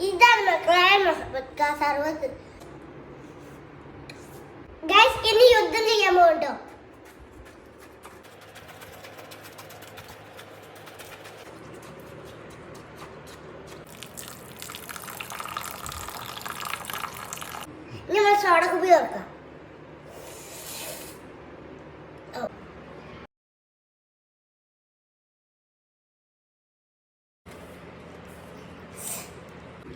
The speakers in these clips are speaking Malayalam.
ഇതാണ് മക്കളെ മഹബത്ത് സർവത്ത് ഗൈസ് ഇനി യുദ്ധം ചെയ്യാൻ ഇനി നമ്മൾ സോഡ കുപ്പി തുറക്കാം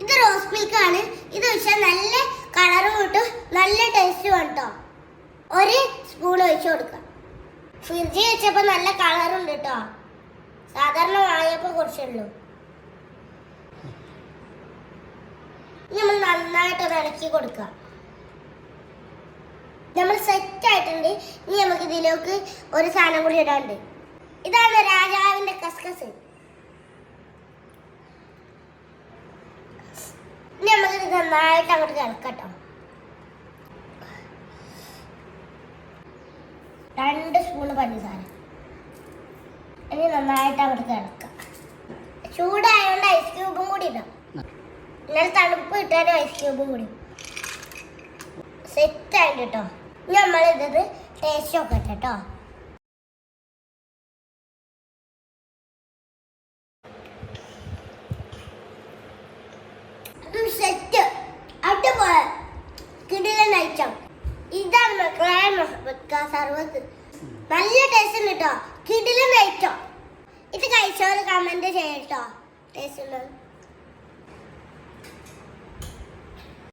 ഇത് റോസ് മിൽക്ക് ആണ് ഇത് ഒഴിച്ചാൽ നല്ല കളറും കിട്ടും. നല്ല ടേസ്റ്റും കേട്ടോ ഒരു സ്പൂൺ ഒഴിച്ചു കൊടുക്കാം. ഫ്രിഡ്ജിൽ വെച്ചപ്പോൾ നല്ല കളറുണ്ട് കേട്ടോ സാധാരണ വാങ്ങിയപ്പോൾ കുറച്ചുള്ളൂ. നമ്മൾ നന്നായിട്ട് ഇളക്കി കൊടുക്കാം. നമ്മൾ സെറ്റ് ആയിട്ടുണ്ട്. ഇനി നമുക്ക് ഇതിലേക്ക് ഒരു സാധനം കൂടി ഇടാണ്ട് ഇതാണ് രാജാവിന്റെ കസ്കസ് ഇനി നമുക്ക് ഇത് നന്നായിട്ട് അങ്ങോട്ട് കിടക്കട്ടോ രണ്ട് സ്പൂണ് പഞ്ചസാര. ഇനി നന്നായിട്ട് അങ്ങോട്ട് കിടക്കാം ചൂടായതുകൊണ്ട് ഐസ് ക്യൂബും കൂടി ഇടാം. എന്നാൽ തണുപ്പ് കിട്ടാനും ഐസ് ക്യൂബും കൂടി സെറ്റ് ആയിട്ട് കേട്ടോ ഇനി നമ്മൾ ഇത് ടേസ്റ്റ് നോക്കട്ടെ കേട്ടോ സെറ്റ് അടിപൊളി ഐറ്റം ഇതാണ് മക്കളെ സർവത്ത്. നല്ല ടേസ്റ്റ് കേട്ടോ. കിടിലൻ ഐറ്റം ഇത് കഴിച്ചവർ കമന്റ് ചെയ്യട്ടോ ടേസ്റ്റ്